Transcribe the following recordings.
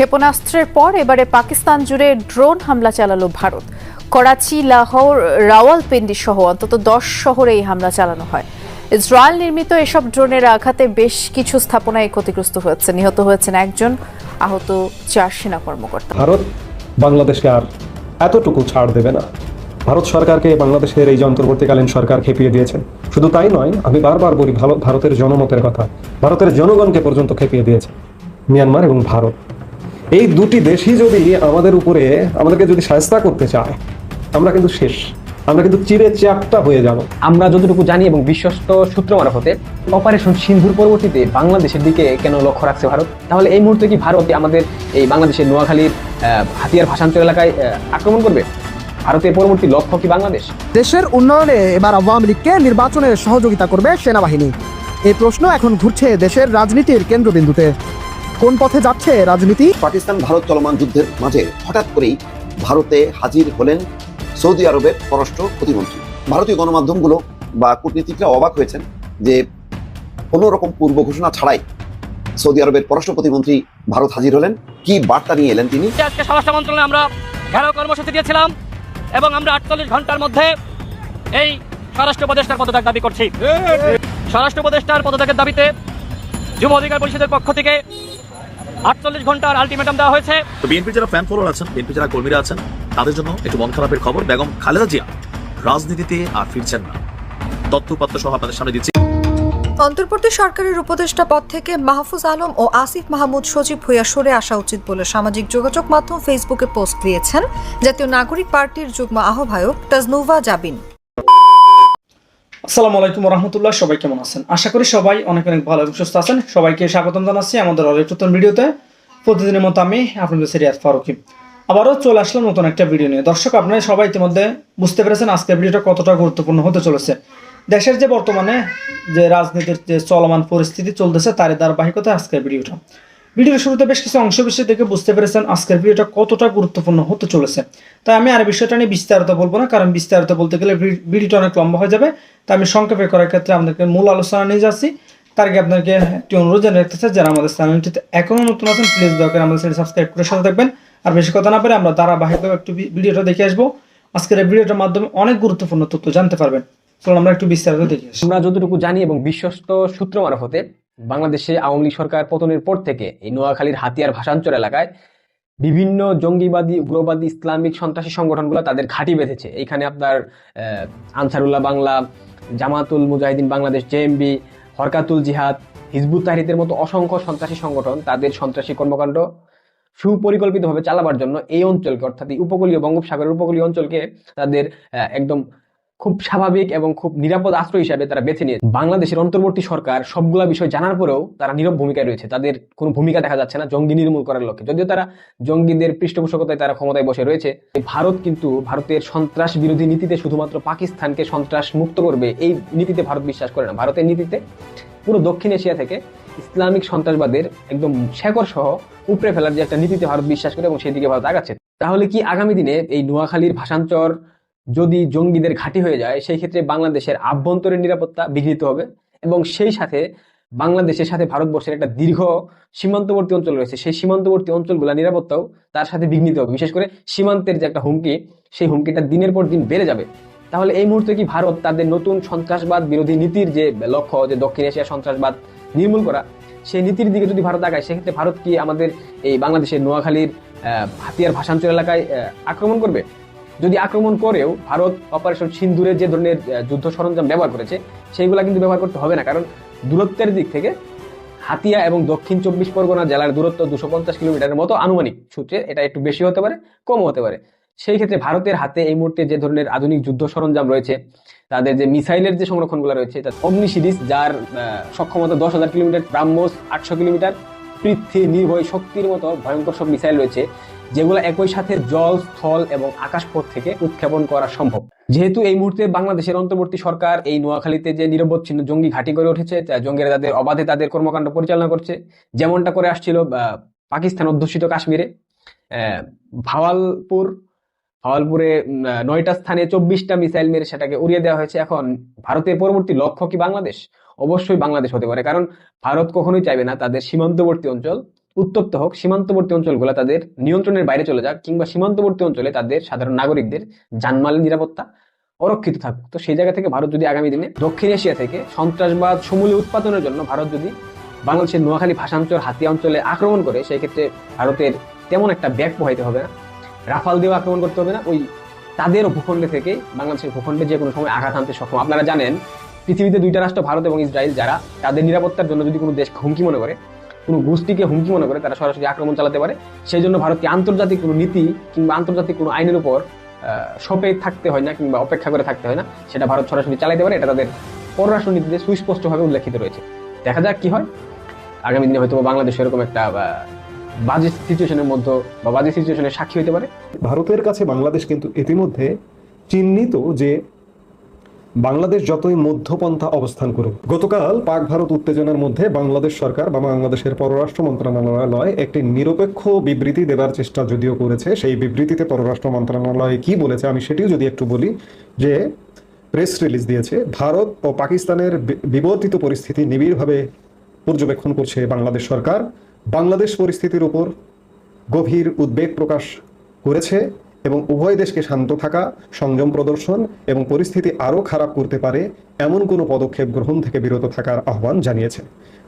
ক্ষেপণাস্ত্রের পর এবারে পাকিস্তান জুড়ে ড্রোন হামলা চালালো ভারত। করাচি, লাহোর, রাওয়ালপিন্ডি সহ অন্তত দশ শহরে এই হামলা চালানো হয়। ইসরায়েল নির্মিত এসব ড্রোনের আঘাতে বেশ কিছু স্থাপনায় ক্ষতিগ্রস্ত হয়েছে। নিহত হয়েছেন একজন আহত চার সেনা কর্মকর্তা। ভারত বাংলাদেশকে আর এতটুকু ছাড় দেবে না। ভারত সরকারকে বাংলাদেশের এই অন্তর্বর্তীকালীন সরকার খেপিয়ে দিয়েছেন। শুধু তাই নয়, আমি বারবার বলি ভারতের জনমতের কথা। ভারতের জনগণকে পর্যন্ত খেপিয়ে দিয়েছে। মিয়ানমার এবং ভারত। এই দুটি দেশই যদি আমাদের উপরে আমাদেরকে যদি সাহস্তা করতে চায় আমরা কিন্তু শেষ। আমরা কিন্তু চিরে চ্যাপটা হয়ে যাব। আমরা যতটুকু জানি এবং বিশ্বস্ত সূত্র মারফতে অপারেশন সিন্ধুর পরবর্তীতে বাংলাদেশের দিকে কেন লক্ষ্য রাখছে ভারত? তাহলে এই মুহূর্তে কি ভারত আমাদের এই বাংলাদেশের নোয়াখালীর আহ, হাতিয়ার ভাষাঞ্চল এলাকায় আক্রমণ করবে? ভারতের পরবর্তী লক্ষ্য কি বাংলাদেশ? দেশের উন্নয়নে এবার আওয়ামী লীগকে নির্বাচনে সহযোগিতা করবে সেনাবাহিনী। এই প্রশ্ন এখন ঘুরছে দেশের রাজনীতির কেন্দ্রবিন্দুতে। কোন পথে যাচ্ছে রাজনীতি? পাকিস্তান ভারত চলমান যুদ্ধের মাঝে হঠাৎ করেই ভারতে হাজির হলেন সৌদি আরবের পররাষ্ট্র প্রতিমন্ত্রী। ভারতীয় গণমাধ্যমগুলো বা কূটনীতিকরা অবাক হয়েছেন যে কোনো রকম পূর্ব ঘোষণা ছাড়াই সৌদি আরবের পররাষ্ট্র প্রতিমন্ত্রী ভারত হাজির হলেন। কি বার্তা নিয়ে এলেন তিনি? আজকে স্বরাষ্ট্র মন্ত্রণালয়ে আমরা ঘেরাও কর্মসূচি দিয়েছিলাম এবং আমরা আটচল্লিশ ঘণ্টার মধ্যে এই স্বরাষ্ট্র উপদেষ্টার পদত্যাগ দাবি করছি। স্বরাষ্ট্র উপদেষ্টার পদত্যাগের দাবিতে যুব অধিকার পরিষদের পক্ষ থেকে আটচল্লিশ ঘণ্টার আলটিমেটাম দেওয়া হয়েছে। তো বিএনপি যারা ফ্যান ফলোয়ার আছেন বিএনপি যারা কর্মীরা আছেন তাদের জন্য একটু মন খারাপের খবর। বেগম খালেদা জিয়া রাজনীতিতে আর ফিরছেন না। তথ্যপত্র সহ আপনাদের সামনে দিচ্ছি। অন্তর্বর্তী সরকারের উপদেষ্টা পদ থেকে মাহফুজ আলম ও আসিফ মাহমুদ সচিব হইয়া সরে আসা উচিত বলে সামাজিক যোগাযোগ মাধ্যম ফেসবুকে পোস্ট দিয়েছেন। জাতীয় নাগরিক পার্টির যুগ্ম আহ্বায়ক তাজনুভা জাবিন। আসসালামু আলাইকুম রহমতুল্লাহ সবাই কেমন আছেন? আশা করি সবাই অনেক অনেক ভালো এবং সুস্থ আছেন। সবাইকে স্বাগতম জানাচ্ছি আমাদের অনেক নতুন ভিডিওতে। প্রতিদিনের মতো আমি আপনাদের সিরিয়াস ফারুকি। আবারও চলে আসলাম নতুন একটা ভিডিও নিয়ে। দর্শক, আপনারা সবাই ইতিমধ্যে বুঝতে পেরেছেন আজকের ভিডিওটা কতটা গুরুত্বপূর্ণ হতে চলেছে। দেশের যে বর্তমানে যে রাজনীতির যে চলমান পরিস্থিতি চলতেছে, তারই ধারাবাহিকতা আজকের ভিডিওটা। ভিডিওর শুরুতে বেশ কিছু অংশ বিষয় দেখে বুঝতে পেরেছেন আজকের ভিডিওটা কতটা গুরুত্বপূর্ণ হতে চলেছে। তাই আমি আর বিষয়টা নিয়ে বিস্তারিত বলব না, কারণ বিস্তারিত বলতে গেলে ভিডিওটা অনেক লম্বা হয়ে যাবে। তাই আমি সংক্ষেপে করার ক্ষেত্রে আপনাদেরকে মূল আলোচনা নিয়ে যাচ্ছি। তার আগে আপনাকে একটি অনুরোধ জানিয়ে রাখতে চাই, যারা আমাদের চ্যানেলটিতে এখনও নতুন আছেন প্লিজ দয়া করে আমাদের চ্যানেল সাবস্ক্রাইব করে সাথে থাকবেন। আর বেশি কথা না পারে আমরা ধারাবাহিকভাবে একটু ভিডিওটা দেখে আসব। আজকের এই ভিডিওটার মাধ্যমে অনেক গুরুত্বপূর্ণ তথ্য জানতে পারবেন। চলুন আমরা একটু বিস্তারিত দেখে আমরা যতটুকু জানি এবং বিশ্বস্ত সূত্র মারফতে বাংলাদেশে আওয়ামী লীগ সরকার পতনের পর থেকে এই নোয়াখালীর হাতিয়ার ভাষাঞ্চল এলাকায় বিভিন্ন জঙ্গিবাদী, উগ্রবাদী, ইসলামিক সন্ত্রাসী সংগঠনগুলো তাদের ঘাঁটি বেঁধেছে। এখানে আপনার আনসারুল্লাহ বাংলা, জামাতুল মুজাহিদিন বাংলাদেশ জেএমবি হরকাতুল জিহাদ, হিজবুত তাহরিদের মতো অসংখ্য সন্ত্রাসী সংগঠন তাদের সন্ত্রাসী কর্মকাণ্ড সুপরিকল্পিতভাবে চালাবার জন্য এই অঞ্চলকে, অর্থাৎ উপকূলীয় বঙ্গোপসাগরের উপকূলীয় অঞ্চলকে তাদের একদম খুব স্বাভাবিক এবং খুব নিরাপদ আশ্রয় হিসাবে তারা বেছে নিয়েছে। বাংলাদেশের অন্তর্বর্তী সরকার সবগুলা বিষয় জানার পরেও তারা নীরব ভূমিকায় রয়েছে। তাদের কোনো ভূমিকা দেখা যাচ্ছে না, জঙ্গি নির্মূল করার লক্ষ্যে। যদিও তারা জঙ্গিদের পৃষ্ঠপোষকতায় তারা ক্ষমতায় বসে রয়েছে ভারত কিন্তু ভারতের সন্ত্রাস বিরোধী নীতিতে শুধুমাত্র পাকিস্তানকে সন্ত্রাস মুক্ত করবে, এই নীতিতে ভারত বিশ্বাস করে না। ভারতের নীতিতে পুরো দক্ষিণ এশিয়া থেকে ইসলামিক সন্ত্রাসবাদের একদম শেকড় সহ উপড়ে ফেলার যে একটা নীতিতে ভারত বিশ্বাস করে এবং সেই দিকে ভারত আগাচ্ছে। তাহলে কি আগামী দিনে এই নোয়াখালীর ভাষাঞ্চর যদি জঙ্গিদের ঘাঁটি হয়ে যায়, সেই ক্ষেত্রে বাংলাদেশের আভ্যন্তরীণ নিরাপত্তা বিঘ্নিত হবে এবং সেই সাথে বাংলাদেশের সাথে ভারতবর্ষের একটা দীর্ঘ সীমান্তবর্তী অঞ্চল রয়েছে। সেই সীমান্তবর্তী অঞ্চলগুলো নিরাপত্তাও তার সাথে বিঘ্নিত হবে। বিশেষ করে সীমান্তের যে একটা হুমকি, সেই হুমকিটা দিনের পর দিন বেড়ে যাবে। তাহলে এই মুহূর্তে কি ভারত তাদের নতুন সন্ত্রাসবাদ বিরোধী নীতির যে লক্ষ্য, যে দক্ষিণ এশিয়া সন্ত্রাসবাদ নির্মূল করা, সেই নীতির দিকে যদি ভারত আগায়, সেক্ষেত্রে ভারত কি আমাদের এই বাংলাদেশের নোয়াখালীর হাতিয়ার ভাষাঞ্চল এলাকায় আক্রমণ করবে? যদি আক্রমণ করেও ভারত অপারেশন সিন্দুরের যে ধরনের যুদ্ধ সরঞ্জাম ব্যবহার করেছে, সেইগুলা কিন্তু ব্যবহার করতে হবে না। কারণ দূরত্বের দিক থেকে হাতিয়া এবং দক্ষিণ চব্বিশ পরগনা জেলার দূরত্ব দুশো পঞ্চাশ কিলোমিটারের মতো আনুমানিক সূত্রে এটা একটু বেশি হতে পারে, কমও হতে পারে। সেই ক্ষেত্রে ভারতের হাতে এই মুহূর্তে যে ধরনের আধুনিক যুদ্ধ সরঞ্জাম রয়েছে, তাদের যে মিসাইলের যে সংরক্ষণগুলো রয়েছে তা অগ্নি সিরিজ যার সক্ষমতা দশ হাজার কিলোমিটার, ব্রাহ্মস আটশো কিলোমিটার পৃথ্বী নির্ভয় শক্তির মতো ভয়ঙ্কর সব মিসাইল রয়েছে। যেগুলো একই সাথে জল, স্থল এবং আকাশপথ থেকে উৎক্ষেপণ করা সম্ভব। যেহেতু এই মুহূর্তে বাংলাদেশের অন্তর্বর্তী সরকার এই নোয়াখালীতে যে নিরবচ্ছিন্ন জঙ্গি ঘাঁটি গড়ে উঠেছে জঙ্গিরা তাদের অবাধে তাদের কর্মকাণ্ড পরিচালনা করছে। যেমনটা করে আসছিল পাকিস্তান অধ্যুষিত কাশ্মীরে। ভাওয়ালপুর, ভাওয়ালপুরে নয়টা স্থানে চব্বিশটা মিসাইল মেরে সেটাকে উড়িয়ে দেওয়া হয়েছে। এখন ভারতের পরবর্তী লক্ষ্য কি বাংলাদেশ? অবশ্যই বাংলাদেশ হতে পারে। কারণ ভারত কখনোই চাইবে না তাদের সীমান্তবর্তী অঞ্চল উত্তপ্ত হোক, সীমান্তবর্তী অঞ্চলগুলো তাদের নিয়ন্ত্রণের বাইরে চলে যাক কিংবা সীমান্তবর্তী অঞ্চলে তাদের সাধারণ নাগরিকদের জানমালের নিরাপত্তা অরক্ষিত থাকুক। তো সেই জায়গা থেকে ভারত যদি আগামী দিনে দক্ষিণ এশিয়া থেকে সন্ত্রাসবাদ সমূলে উৎপাদনের জন্য ভারত যদি বাংলাদেশের নোয়াখালী ভাষাঞ্চল হাতিয়া অঞ্চলে আক্রমণ করে, সেই ক্ষেত্রে ভারতের তেমন একটা ব্যাগ পোহাইতে হবে না। রাফাল দিয়েও আক্রমণ করতে হবে না। ওই তাদের ভূখণ্ডে থেকে বাংলাদেশের ভূখণ্ডে যে কোনো সময় আঘাত আনতে সক্ষম। আপনারা জানেন, পৃথিবীতে দুইটা রাষ্ট্র, ভারত এবং ইসরায়েল, যারা তাদের নিরাপত্তার জন্য যদি কোনো দেশকে হুমকি মনে করে কোনো গোষ্ঠীকে হুমকি মনে করে তারা সরাসরি আক্রমণ চালাতে পারে। সেই জন্য ভারতকে আন্তর্জাতিক কোনো নীতি কিংবা আন্তর্জাতিক কোনো আইনের উপর সপে থাকতে হয় না কিংবা অপেক্ষা করে থাকতে হয় না, সেটা ভারত সরাসরি চালাতে পারে। এটা তাদের পররাষ্ট্র নীতিতে সুস্পষ্টভাবে উল্লেখিত রয়েছে। দেখা যাক কি হয়। আগামী দিনে হয়তো বাংলাদেশ এরকম একটা বাজে সিচুয়েশনের মধ্যে বা বাজে সিচুয়েশনের সাক্ষী হতে পারে। ভারতের কাছে বাংলাদেশ কিন্তু ইতিমধ্যে চিহ্নিত যে বাংলাদেশ যতই মধ্যপন্থা অবস্থান করুক, গতকাল পাক ভারত উত্তেজনার মধ্যে বাংলাদেশ সরকার বা বাংলাদেশের পররাষ্ট্র মন্ত্রণালয় একটি নিরপেক্ষ বিবৃতি দেবার চেষ্টা যদিও করেছে। সেই বিবৃতিতে পররাষ্ট্র মন্ত্রণালয় কি বলেছে আমি সেটিও যদি একটু বলি যে, প্রেস রিলিজ দিয়েছে, ভারত ও পাকিস্তানের বিবর্তিত পরিস্থিতি নিবিড়ভাবে পর্যবেক্ষণ করছে বাংলাদেশ সরকার। বাংলাদেশ পরিস্থিতির উপর গভীর উদ্বেগ প্রকাশ করেছে। এবং উভয় দেশকে শান্ত থাকা, সংযম প্রদর্শন এবং পরিস্থিতি আরও খারাপ করতে পারে এমন কোনো পদক্ষেপ গ্রহণ থেকে বিরত থাকার আহ্বান জানিয়েছে।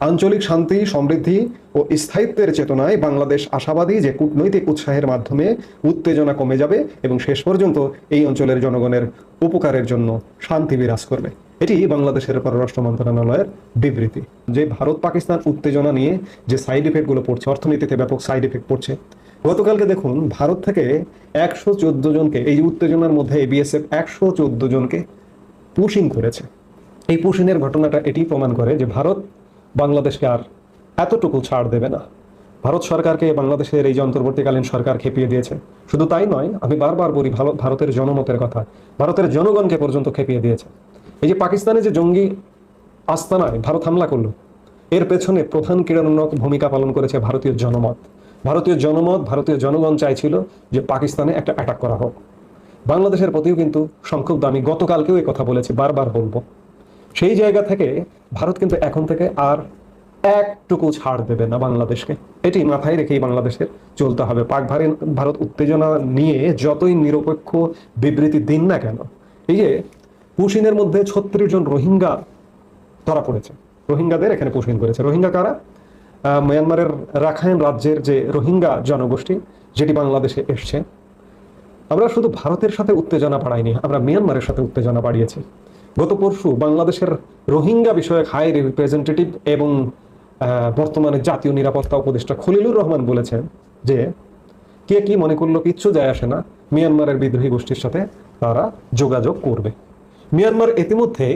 আঞ্চলিক শান্তি, সমৃদ্ধি ও স্থায়িত্বের চেতনায় বাংলাদেশ আশাবাদী যে কূটনৈতিক উৎসাহের মাধ্যমে উত্তেজনা কমে যাবে এবং শেষ পর্যন্ত এই অঞ্চলের জনগণের উপকারের জন্য শান্তি বিরাজ করবে। এটি বাংলাদেশের পররাষ্ট্র মন্ত্রণালয়ের বিবৃতি। যে ভারত পাকিস্তান উত্তেজনা নিয়ে যে সাইড ইফেক্টগুলো পড়ছে, অর্থনীতিতে ব্যাপক সাইড ইফেক্ট পড়ছে গতকালকে দেখুন ভারত থেকে একশো চোদ্দ জনকে, এই উত্তেজনার মধ্যে বিএসএফ একশো চোদ্দ জনকে পুশিং করেছে। এই পুশিংয়ের ঘটনাটা এটি প্রমাণ করে যে ভারত বাংলাদেশকে আর এতটুকু ছাড় দেবে না। ভারত সরকারকে বাংলাদেশের এই যে অন্তর্বর্তীকালীন সরকার খেপিয়ে দিয়েছে। শুধু তাই নয়, আমি বারবার বলি ভারতের জনমতের কথা, ভারতের জনগণকে পর্যন্ত খেপিয়ে দিয়েছে। এই যে পাকিস্তানে যে জঙ্গি আস্তানায় ভারত হামলা করল, এর পেছনে প্রধান ক্রীড়ানক ভূমিকা পালন করেছে ভারতীয় জনমত। ভারতীয় জনমত, ভারতীয় জনগণ চাইছিল যে পাকিস্তানে একটা অ্যাটাক করা হোক। বাংলাদেশের প্রতিও কিন্তু সংক্ষুব্ধ। আমি গতকালকেও এই কথা বলেছি, বারবার বলব। সেই জায়গা থেকে ভারত কিন্তু এখন থেকে আর একটুকু ছাড় দেবে না বাংলাদেশকে। এটি মাথায় রেখেই বাংলাদেশের চলতে হবে। পাক ভারত উত্তেজনা নিয়ে যতই নিরপেক্ষ বিবৃতি দিন না কেন, এই যে পুশিনের মধ্যে ছত্রিশ জন রোহিঙ্গা ধরা পড়েছে। রোহিঙ্গাদের এখানে পুশিন করেছে। রোহিঙ্গা কারা? মিয়ানমারের রাখাইন রাজ্যের যে রোহিঙ্গা জনগোষ্ঠী, যেটি বাংলাদেশে এসছে, আমরা শুধু ভারতের সাথে উত্তেজনা বাড়াইনি, আমরা মিয়ানমারের সাথে উত্তেজনা বাড়িয়েছি। গত পরশু বাংলাদেশের রোহিঙ্গা বিষয়ক হাই রিপ্রেজেন্টেটিভ এবং বর্তমানে জাতীয় নিরাপত্তা উপদেষ্টা খলিলুর রহমান বলেছেন যে, কে কি মনে করল কিচ্ছু যায় আসে না, মিয়ানমারের বিদ্রোহী গোষ্ঠীর সাথে তারা যোগাযোগ করবে। মিয়ানমার ইতিমধ্যে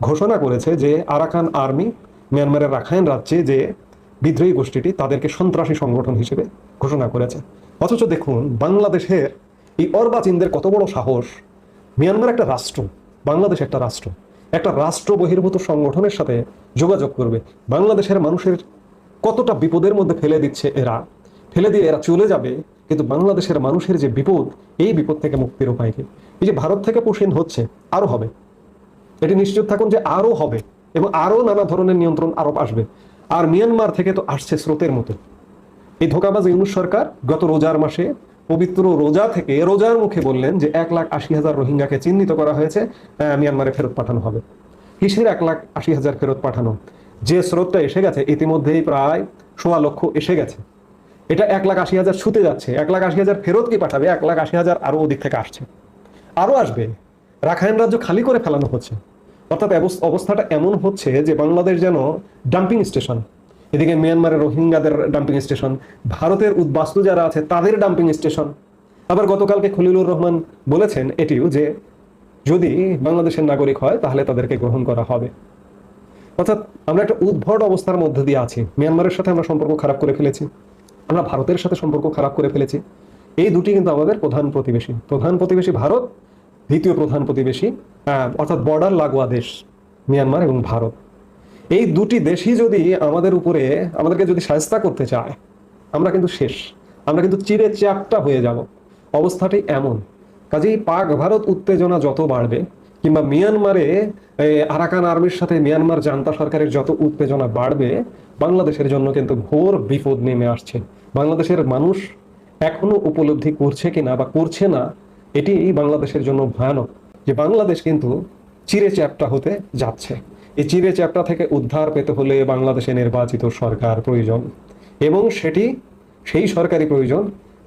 ঘোষণা করেছে যে আরাকান আর্মি মিয়ানমারের রাখাইন রাজ্যে যে বিদ্রোহী গোষ্ঠীটি তাদেরকে সন্ত্রাসী সংগঠন হিসেবে ঘোষণা করেছে। অথচ দেখুন, বাংলাদেশের এই অর্বাচীনদের কত বড় সাহস। মিয়ানমার একটা রাষ্ট্র, বাংলাদেশ একটা রাষ্ট্র। একটা রাষ্ট্র বহির্ভূত সংগঠনের সাথে যোগাযোগ করবে। বাংলাদেশের মানুষের কতটা বিপদের মধ্যে ফেলে দিচ্ছে এরা। ফেলে দিয়ে এরা চলে যাবে, কিন্তু বাংলাদেশের মানুষের যে বিপদ, এই বিপদ থেকে মুক্তির উপায় কি? এই যে ভারত থেকে পুষিন হচ্ছে আরও হবে। এটি নিশ্চিত থাকুন যে আরও হবে এবং আরও নানা ধরনের নিয়ন্ত্রণ আরোপ আসবে। আর মিয়ানমার থেকে তো আসছে স্রোতের মতো। এই ধোকাবাজ ইউনুস সরকার গত রোজার মাসে পবিত্র রোজা থেকে রোজার মুখে বললেন যে এক লাখ আশি হাজার রোহিঙ্গাকে চিহ্নিত করা হয়েছে মিয়ানমারে ফেরত পাঠানো হবে। কিসের এক লাখ আশি হাজার ফেরত পাঠানো। যে স্রোতটা এসে গেছে, ইতিমধ্যেই প্রায় সোয়া লক্ষ এসে গেছে। এটা এক লাখ আশি হাজার ছুতে যাচ্ছে। এক লাখ আশি হাজার ফেরত কি পাঠাবে? এক লাখ আশি হাজার আরও ওদিক থেকে আসছে। আরও আসবে। রাখাইন রাজ্য খালি করে ফেলানো হচ্ছে। অর্থাৎ অবস্থাটা এমন হচ্ছে যে বাংলাদেশ যেন ডাম্পিং স্টেশন এদিকে মিয়ানমারের রোহিঙ্গাদের ডাম্পিং স্টেশন ভারতের উদ্বাস্তু যারা আছে, তাদের ডাম্পিং স্টেশন আবার গতকালকে খলিলুর রহমান বলেছেন এটিও যে, যদি বাংলাদেশের নাগরিক হয়, তাহলে তাদেরকে গ্রহণ করা হবে। অর্থাৎ আমরা একটা উদ্ভট অবস্থার মধ্যে দিয়ে আছি। মিয়ানমারের সাথে আমরা সম্পর্ক খারাপ করে ফেলেছি। আমরা ভারতের সাথে সম্পর্ক খারাপ করে ফেলেছি। এই দুটি কিন্তু আমাদের প্রধান প্রতিবেশী। প্রধান প্রতিবেশী ভারত, দ্বিতীয় প্রধান প্রতিবেশী অর্থাৎ বর্ডার লাগোয়া দেশ মিয়ানমার এবং ভারত। এই দুটি দেশই যদি আমাদের উপরে, আমাদেরকে যদি সাহস্তা করতে চায়, আমরা কিন্তু শেষ। আমরা কিন্তু চিরে চ্যাপটা হয়ে যাব। অবস্থাটি এমন। কাজেই পাক ভারত উত্তেজনা যত বাড়বে, কিংবা মিয়ানমারে আরাকান আর্মির সাথে মিয়ানমার জান্তা সরকারের যত উত্তেজনা বাড়বে, বাংলাদেশের জন্য কিন্তু ঘোর বিপদ নেমে আসছে। বাংলাদেশের মানুষ এখনও উপলব্ধি করছে কিনা বা করছে না, এটি বাংলাদেশের জন্য ভয়ানক। যে বাংলাদেশ কিন্তু চিরে চ্যাপটা হতে যাচ্ছে। এই চিরে চ্যাপটা থেকে উদ্ধার পেতে হলে বাংলাদেশে নির্বাচিত সরকার প্রয়োজন এবং সেটি, সেই সরকারি প্রয়োজন।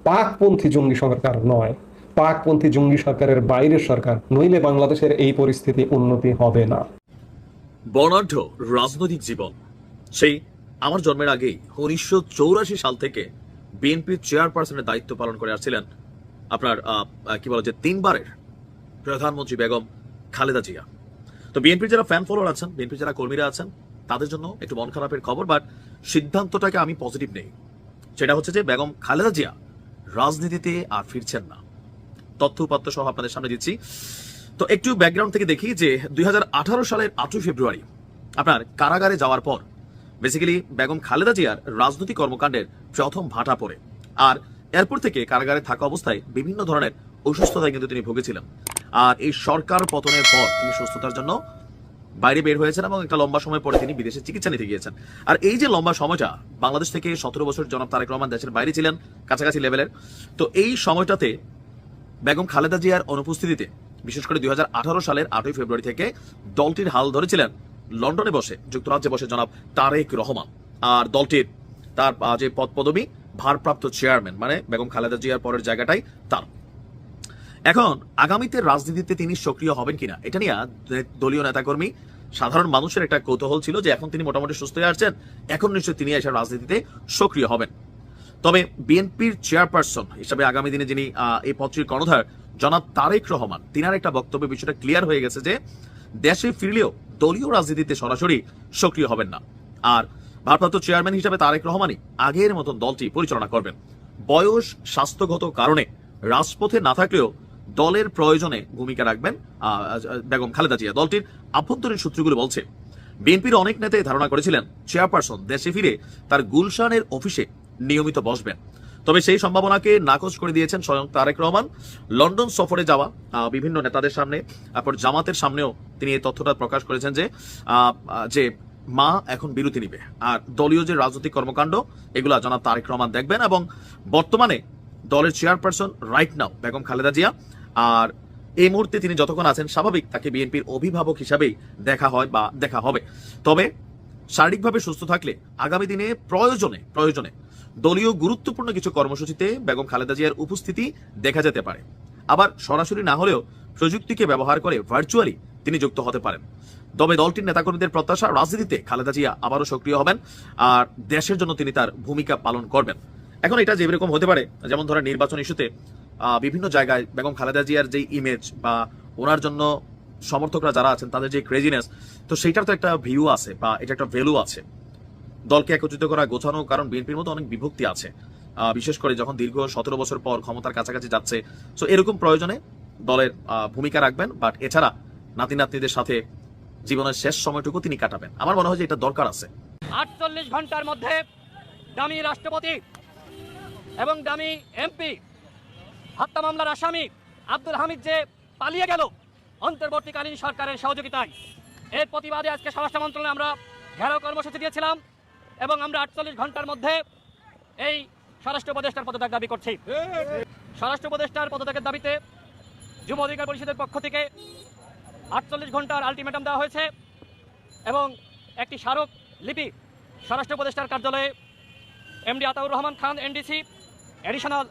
পাকপন্থী জঙ্গি সরকার নয়। পাকপন্থী জঙ্গি সরকারের বাইরের সরকার, নইলে বাংলাদেশের এই পরিস্থিতি উন্নতি হবে না। বর্ণাঢ্য রাজনৈতিক জীবন। সেই, আমার জন্মের আগেই উনিশশো চৌরাশি সাল থেকে বিএনপির চেয়ারপারসনের দায়িত্ব পালন করে আসছিলেন আপনার কি বলা যে তিনবারের প্রধানমন্ত্রী বেগম খালেদা জিয়া। তো বিএনপির যারা ফ্যান ফলোয়ার আছেন, বিএনপির যারা কর্মীরা আছেন, তাদের জন্য একটু মন খারাপের খবর বাট সিদ্ধান্তটাকে আমি পজিটিভ নেই। সেটা হচ্ছে যে বেগম খালেদা জিয়া রাজনীতিতে আর ফিরছেন না। তথ্য উপাত্ত সহ আপনাদের সামনে দিচ্ছি। তো একটু ব্যাকগ্রাউন্ড থেকে দেখি যে দুই হাজার আঠারো সালের আটই ফেব্রুয়ারি, আপনার কারাগারে যাওয়ার পর বেসিক্যালি বেগম খালেদা জিয়ার রাজনৈতিক কর্মকাণ্ডের প্রথম ভাটা পড়ে। আর এরপর থেকে কারাগারে থাকা অবস্থায় বিভিন্ন ধরনের অসুস্থতায় কিন্তু তিনি ভুগেছিলেন। আর এই সরকার পতনের পর তিনি সুস্থতার জন্য বাইরে বের হয়েছেন এবং একটা লম্বা সময় পরে তিনি বিদেশে চিকিৎসা নিতে গিয়েছেন। আর এই যে লম্বা সময়টা, বাংলাদেশ থেকে সতেরো বছর জনাব তারেক রহমান দেশের বাইরে ছিলেন, কাছাকাছি লেভেলের তো এই সময়টাতে বেগম খালেদা জিয়ার অনুপস্থিতিতে, বিশেষ করে দুই হাজার আঠারো সালের আটই ফেব্রুয়ারি থেকে দলটির হাল ধরেছিলেন লন্ডনে বসে, যুক্তরাজ্যে বসে জনাব তারেক রহমান। আর দলটির তার যে পদ পদবী ভারপ্রাপ্ত চেয়ারম্যান মানে বেগম খালেদা জিয়ার পরের জায়গাটাই তার। এখন, আগামীতে রাজনীতিতে তিনি সক্রিয় হবেন কিনা, এটা নিয়ে দলীয় নেতাকর্মী, সাধারণ মানুষের একটা কৌতূহল ছিল যে এখন তিনি মোটামুটি সুস্থ হয়ে আসছেন, এখন নিশ্চয়ই তিনি এসে রাজনীতিতে সক্রিয় হবেন। তবে বিএনপির চেয়ারপারসন হিসাবে আগামী দিনে যিনি এই পদটির কর্ণধার, জনাব তারেক রহমান, তিনার একটা বক্তব্যে বিষয়টা ক্লিয়ার হয়ে গেছে যে, দেশে ফিরলেও দলীয় রাজনীতিতে সরাসরি সক্রিয় হবেন না। আর ভারপ্রাপ্ত চেয়ারম্যান হিসাবে তারেক রহমানই আগের মতন দলটি পরিচালনা করবেন। বয়স, স্বাস্থ্যগত কারণে, রাজপথে না থাকলেও দলের প্রয়োজনে ভূমিকা রাখবেন বেগম খালেদা জিয়া। দলটির আভ্যন্তরীণ সূত্রগুলো বলছে, বিএনপির অনেক নেতাই ধারণা করেছিলেন, চেয়ারপারসন দেশে ফিরে তার গুলশানের অফিসে নিয়মিত বসবেন। তবে সেই সম্ভাবনাকে নাকচ করে দিয়েছেন স্বয়ং তারেক রহমান। লন্ডন সফরে যাওয়া বিভিন্ন নেতাদের সামনে, তারপর জামাতের সামনেও তিনি এই তথ্যটা প্রকাশ করেছেন যে যে মা এখন বিরতি নিবে। আর দলীয় যে রাজনৈতিক কর্মকাণ্ড, এগুলা জনাব তারেক রহমান দেখবেন এবং বর্তমানে দলের chairperson right now Begum Khaleda Zia আর এই মুহূর্তে তিনি যতক্ষণ আছেন, স্বাভাবিক তাকে বিএনপির অভিভাবক হিসাবেই দেখা হয় বা দেখা হবে। তবে শারীরিকভাবে সুস্থ থাকলে আগামী দিনে প্রয়োজনে প্রয়োজনে দলীয় গুরুত্বপূর্ণ কিছু কর্মসূচিতে বেগম খালেদা জিয়ার উপস্থিতি দেখা যেতে পারে। আবার সরাসরি না হলেও প্রযুক্তিকে ব্যবহার করে ভার্চুয়ালি তিনি যুক্ত হতে পারেন। তবে দলটির নেতাকর্মীদের প্রত্যাশা, রাজনীতিতে খালেদা জিয়া আবারও সক্রিয় হবেন আর দেশের জন্য তিনি তার ভূমিকা পালন করবেন। এখন এটা যেরকম হতে পারে, যেমন ধরেন নির্বাচন ইস্যুতে বিভিন্ন জায়গায় বেগম খালেদা জিয়ার যে ইমেজ বা ওনার জন্য সমর্থকরা যারা আছেন, তাদের যে ক্রেজিনেস তো সেইটার তো একটা ভিউ আছে বা এটা একটা ভ্যালু আছে। দলকে একত্রিত করা, গোছানো, কারণ বিএনপির মধ্যে অনেক বিভক্তি আছে। বিশেষ করে যখন দীর্ঘ সতেরো বছর পর ক্ষমতার কাছাকাছি যাচ্ছে, তো এরকম প্রয়োজনে দলের ভূমিকা রাখবেন বাট এছাড়া নাতি নাতনিদের সাথে জীবনের শেষ সময়টুকু তিনি কাটাবেন। আমার মনে হয় যে এটা দরকার আছে। আটচল্লিশ ঘণ্টার মধ্যে দামি রাষ্ট্রপতি এবং দামি এমপি হত্যা মামলার আসামি আব্দুল হামিদ যে পালিয়ে গেল অন্তর্বর্তীকালীন সরকারের সহযোগিতায়। এর প্রতিবাদে আজকে স্বরাষ্ট্র মন্ত্রণালয়ে আমরা ঘেরাও কর্মসূচি দিয়েছিলাম এবং আমরা আটচল্লিশ ঘণ্টার মধ্যে এই স্বরাষ্ট্র উপদেষ্টার পদত্যাগ দাবি করছি। স্বরাষ্ট্র উপদেষ্টার পদত্যাগের দাবিতে যুব অধিকার পরিষদের পক্ষ থেকে আটচল্লিশ ঘণ্টার আলটিমেটাম দেওয়া হয়েছে এবং একটি স্মারক লিপি স্বরাষ্ট্র উপদেষ্টার কার্যালয়ে MD Ataur Rahman Khan NDC additional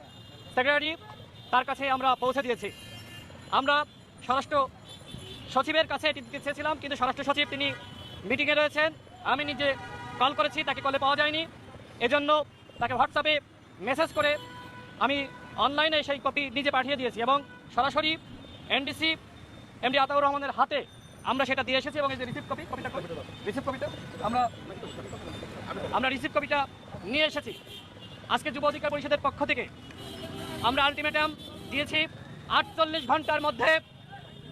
secretary তার কাছে আমরা পৌঁছে দিয়েছি। আমরা স্বরাষ্ট্র সচিবের কাছে এটি দিতে চেয়েছিলাম, কিন্তু স্বরাষ্ট্র সচিব তিনি মিটিংয়ে রয়েছেন। আমি নিজে কল করেছি, তাকে কলে পাওয়া যায়নি। এজন্য তাকে হোয়াটসঅ্যাপে মেসেজ করে আমি অনলাইনে সেই কপি নিজে পাঠিয়ে দিয়েছি এবং সরাসরি এনডিসি এমডি আতাউর রহমানের হাতে আমরা সেটা দিয়ে এসেছি এবং এই যে রিসিভ কপি, কপিটা রিসিভ কপিটা? আমরা আমরা রিসিভ কপিটা নিয়ে এসেছি। আজকে যুব অধিকার পরিষদের পক্ষ থেকে আমরা আলটিমেটাম দিয়েছি আটচল্লিশ ঘণ্টার মধ্যে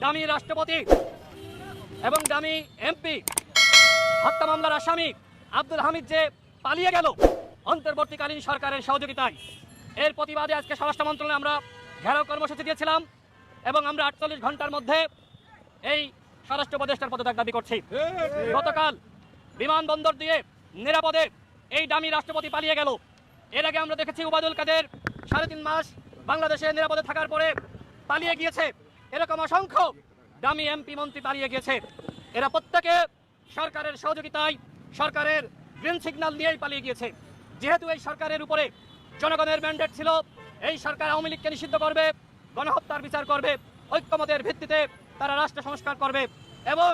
দামি রাষ্ট্রপতি এবং দামি এমপি। হত্যা মামলার আসামি আব্দুল হামিদ যে পালিয়ে গেল অন্তর্বর্তীকালীন সরকারের সহযোগিতায়। এর প্রতিবাদে আজকে স্বরাষ্ট্র মন্ত্রণালয়ে আমরা ঘেরাও কর্মসূচি দিয়েছিলাম এবং আমরা আটচল্লিশ ঘণ্টার মধ্যে এই স্বরাষ্ট্র উপদেষ্টার পদত্যাগ দাবি করছি। গতকাল বিমানবন্দর দিয়ে নিরাপদে এই দামি রাষ্ট্রপতি পালিয়ে গেল। এর আগে আমরা দেখেছি উবাদুল কাদের সাড়ে তিন মাস বাংলাদেশে নিরাপদে থাকার পরে পালিয়ে গিয়েছে। এরকম অসংখ্য দামি এমপি মন্ত্রী পালিয়ে গিয়েছে। এরা প্রত্যেকে সরকারের সহযোগিতায় সরকারের গ্রিন সিগন্যাল নিয়েই পালিয়ে গিয়েছে। যেহেতু এই সরকারের উপরে জনগণের ম্যান্ডেট ছিল, এই সরকার আওয়ামী লীগকে নিষিদ্ধ করবে, গণহত্যার বিচার করবে, ঐক্যমতের ভিত্তিতে তারা রাষ্ট্র সংস্কার করবে এবং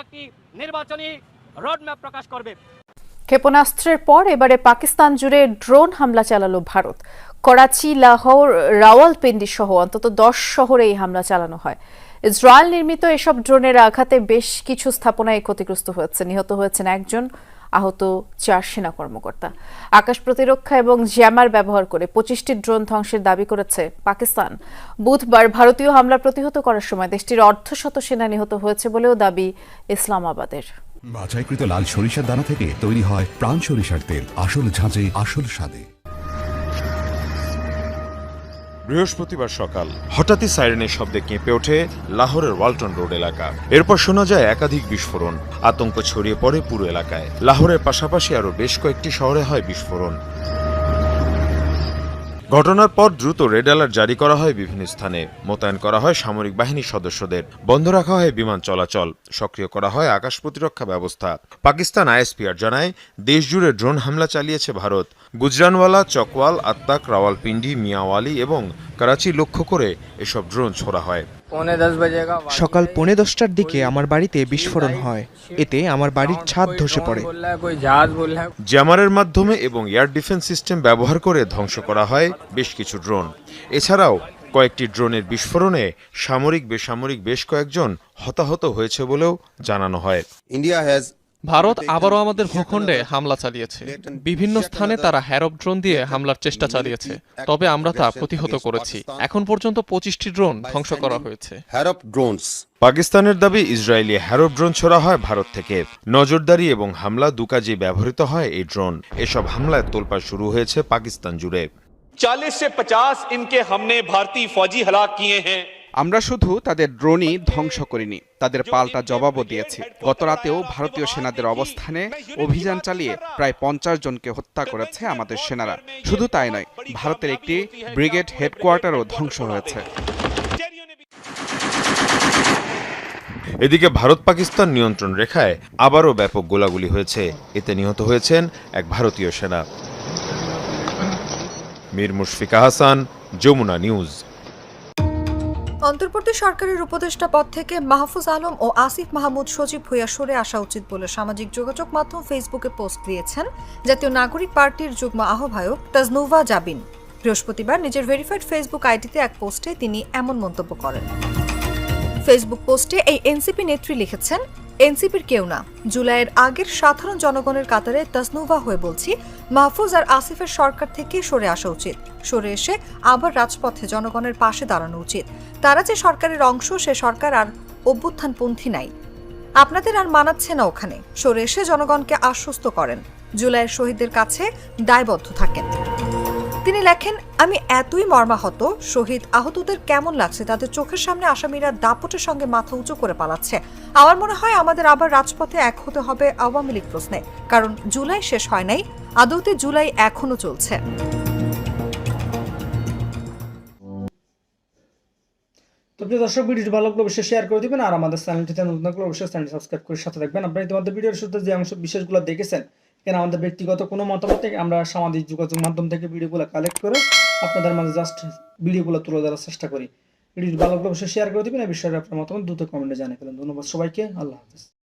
একটি নির্বাচনী রোডম্যাপ প্রকাশ করবে। ক্ষেপণাস্ত্রের পর এবারে পাকিস্তান জুড়ে ড্রোন হামলা চালালো ভারত। করাচি, লাহোর, রাওয়ালপিন্ডি সহ অন্তত দশ শহরে এই হামলা চালানো হয়। ইসরায়েল নির্মিত এসব ড্রোনের আঘাতে বেশ কিছু স্থাপনায় ক্ষতিগ্রস্ত হয়েছে। নিহত হয়েছেন একজন আহত চার সেনা কর্মকর্তা। আকাশ প্রতিরক্ষা এবং জ্যামার ব্যবহার করে পঁচিশটি ড্রোন ধ্বংসের দাবি করেছে পাকিস্তান। বুধবার ভারতীয় হামলা প্রতিহত করার সময় দেশটির অর্ধশত সেনা নিহত হয়েছে বলেও দাবি ইসলামাবাদের। বাছাইকৃত লাল সরিষার দানা থেকে তৈরি হয় প্রাণ সরিষার তেল। আসল ঝাঁঝে, আসল স্বাদে। বৃহস্পতিবার সকাল, হঠাৎই সাইরেনের শব্দে কেঁপে ওঠে লাহোরের ওয়ালটন রোড এলাকা। এরপর শোনা যায় একাধিক বিস্ফোরণ, আতঙ্ক ছড়িয়ে পড়ে পুরো এলাকায়। লাহোরের পাশাপাশি আরও বেশ কয়েকটি শহরে হয় বিস্ফোরণ। ঘটনার পর দ্রুত রেড অ্যালার্ট জারি করা হয় বিভিন্ন স্থানে। মোতায়েন করা হয় সামরিক বাহিনীর সদস্যদের। বন্ধ রাখা হয় বিমান চলাচল। সক্রিয় করা হয় আকাশ প্রতিরক্ষা ব্যবস্থা। পাকিস্তান আইএসপিআর জানায়, দেশজুড়ে ড্রোন হামলা চালিয়েছে ভারত। গুজরানওয়ালা, চকওয়াল আত্মাক রাওয়ালপিন্ডি, মিয়াওয়ালি এবং করাচি লক্ষ্য করে এসব ড্রোন ছোড়া হয়। সকাল পৌনে দশটার দিকে আমার বাড়িতে বিস্ফোরণ হয়। এতে আমার বাড়ির ছাদ ধসে পড়ে। জ্যামারের মাধ্যমে এবং এয়ার ডিফেন্স সিস্টেম ব্যবহার করে ধ্বংস করা হয় বেশ কিছু ড্রোন। এছাড়াও কয়েকটি ড্রোনের বিস্ফোরণে সামরিক বেসামরিক বেশ কয়েকজন হতাহত হয়েছে বলেও জানানো হয়। ইন্ডিয়া হ্যাজ ভারত আবারও আমাদের ভূখণ্ডে হামলা চালিয়েছে। বিভিন্ন স্থানে তারা হ্যারব ড্রোন দিয়ে হামলার চেষ্টা চালিয়েছে। তবে আমরা তা প্রতিহত করেছি। এখন পর্যন্ত পঁচিশটি ড্রোন ধ্বংস করা হয়েছে। হ্যারব ড্রোন পাকিস্তানের দাবি ইসরায়েলি হ্যারব ড্রোন ছোড়া হয় ভারত থেকে। নজরদারি এবং হামলা দু কাজে ব্যবহৃত হয় এই ড্রোন। এসব হামলায় তোলপা শুরু হয়েছে পাকিস্তান জুড়ে। চালিশ সে পচাস ইনকে হামনে ভারতীয় ফৌজি হলাক কিয়ে হ্যাঁ আমরা শুধু তাদের ড্রোনই ধ্বংস করিনি, তাদের পাল্টা জবাবও দিয়েছি। গত রাতেও ভারতীয় সেনাদের অবস্থানে অভিযান চালিয়ে প্রায় পঞ্চাশ জনকে হত্যা করেছে আমাদের সেনারা। শুধু তাই নয়, ভারতের একটি ব্রিগেড হেডকোয়ার্টারও ধ্বংস হয়েছে। এদিকে ভারত পাকিস্তান নিয়ন্ত্রণ রেখায় আবারও ব্যাপক গোলাগুলি হয়েছে। এতে নিহত হয়েছেন এক ভারতীয় সেনা। মীর মুশফিকা হাসান যমুনা নিউজ। অন্তর্বর্তী সরকারের উপদেষ্টা পদ থেকে মাহফুজ আলম ও আসিফ মাহমুদ সচিব হইয়া সরে আসা উচিত বলে সামাজিক যোগাযোগ মাধ্যম ফেসবুকে পোস্ট দিয়েছেন জাতীয় নাগরিক পার্টির যুগ্ম আহ্বায়ক তাজনুভা জাবিন। বৃহস্পতিবার নিজের ভেরিফাইড ফেসবুক আইডিতে এক পোস্টে তিনি এমন মন্তব্য করেন। ফেসবুক পোস্টে এই এনসিপি নেত্রী লিখেছেন, এনসিপির কেউ না। জুলাইয়ের আগের সাধারণ জনগণের কাতারে তাসনুভা হয়ে বলছি, মাহফুজ আর আসিফের সরকার থেকে সরে আসা উচিত। সরে এসে আবার রাজপথে জনগণের পাশে দাঁড়ানো উচিত। তারা যে সরকারের অংশ, সে সরকার আর অভ্যুত্থানপন্থী নাই। আপনাদের আর মানাচ্ছে না ওখানে। সরে এসে জনগণকে আশ্বস্ত করেন। জুলাইয়ের শহীদদের কাছে দায়বদ্ধ থাকেন। তিনি লেখেন, আমি এতই মর্মাহত, শহীদ আহতদের কেমন লাগছে? তাদের চোখের সামনে আসামিরা দাপটের সঙ্গে মাথা উঁচু করে পালাচ্ছে। আমার মনে হয় আমাদের আবার রাজপথে এক হতে হবে আওয়ামী লীগ প্রশ্নে। কারণ জুলাই শেষ হয় নাই, আদৌতে জুলাই এখনও চলছে। তো প্রিয় দর্শক, ভিডিওটি ভালো লাগলে অবশ্যই শেয়ার করে দিবেন, আর আমাদের চ্যানেলটিতে নতুন থাকলে অবশ্যই চ্যানেল সাবস্ক্রাইব করে সাথে থাকবেন। আপনারা ইতিমধ্যে ভিডিওর শুরুতে যে অংশ বিশেষগুলো দেখেছেন এখানে আমাদের ব্যক্তিগত কোনো মতামত থেকে আমরা সামাজিক যোগাযোগ মাধ্যম থেকে ভিডিওগুলো কালেক্ট করে আপনাদের মাঝে জাস্ট ভিডিওগুলো তুলে ধরার চেষ্টা করি। ভিডিওটি ভালো অবশ্যই শেয়ার করে দেবেন। এই বিষয়ে আপনার মতামত দ্রুত কমেন্টে জানিয়ে ফেলেন। ধন্যবাদ সবাইকে। আল্লাহ হাফিজ।